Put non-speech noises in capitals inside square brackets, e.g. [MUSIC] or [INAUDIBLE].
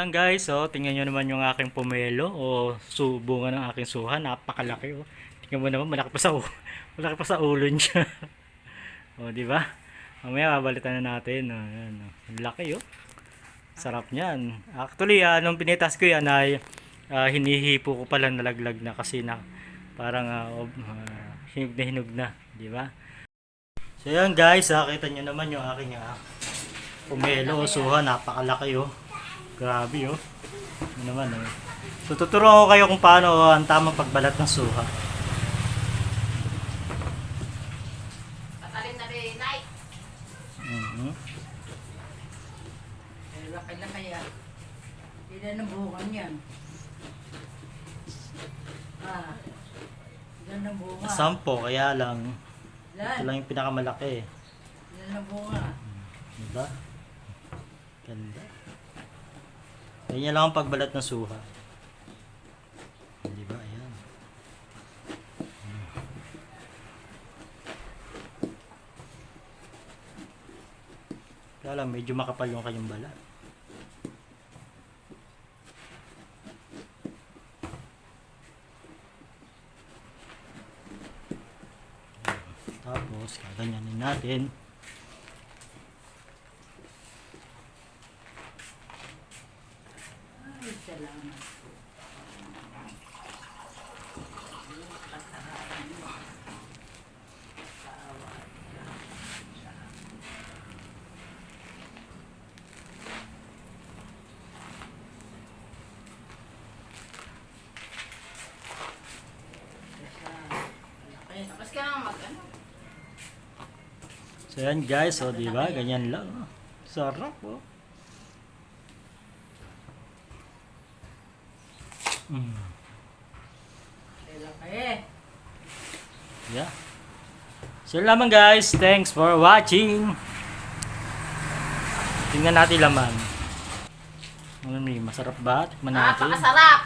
Ayan guys, oh, tingnan nyo naman yung aking pomelo o subungan ng aking suha. Napakalaki oh. Tingnan mo naman, malaki pa sa, [LAUGHS] malaki pa sa ulo niya. [LAUGHS] oh, di ba? Mamaya babalitan na natin. Oh, ayan, oh. Laki oh. Sarap niyan. Actually, ah, nung pinitas ko yan ay ah, hinihipo ko pala nalaglag na kasi na parang ob- ah, hinog na hinog na. Di ba? So yan guys, ah, kita nyo naman yung aking ah, pomelo o suha. Napakalaki oh. Grabe oh. Ano naman oh. So tuturuan ko kayo kung paano ang tamang pagbalat ng suha. Patalim na rin, Nay. Mhm. Eh, laki na kaya. Ilan ang bunga niyan? Ah, ilan ang bunga? Sampo, kaya lang. Ito Ilan? lang yung pinakamalaki. Ilan ang bunga? Diba? Ganda. Ganyan lang ang pagbalat ng suha. Diba? Ayan. Kaya lang, medyo makapal yung kanyang balat. Tapos, kaganyanin natin. Ay, salamat. Ano? So yan guys, oh, di ba? Ganyan lang. oh. Sarap, oh. Mm. Yeah. So yun lamang guys, thanks for watching. Tingnan natin laman. Ano ni, masarap ba? Tikman natin. Napakasarap.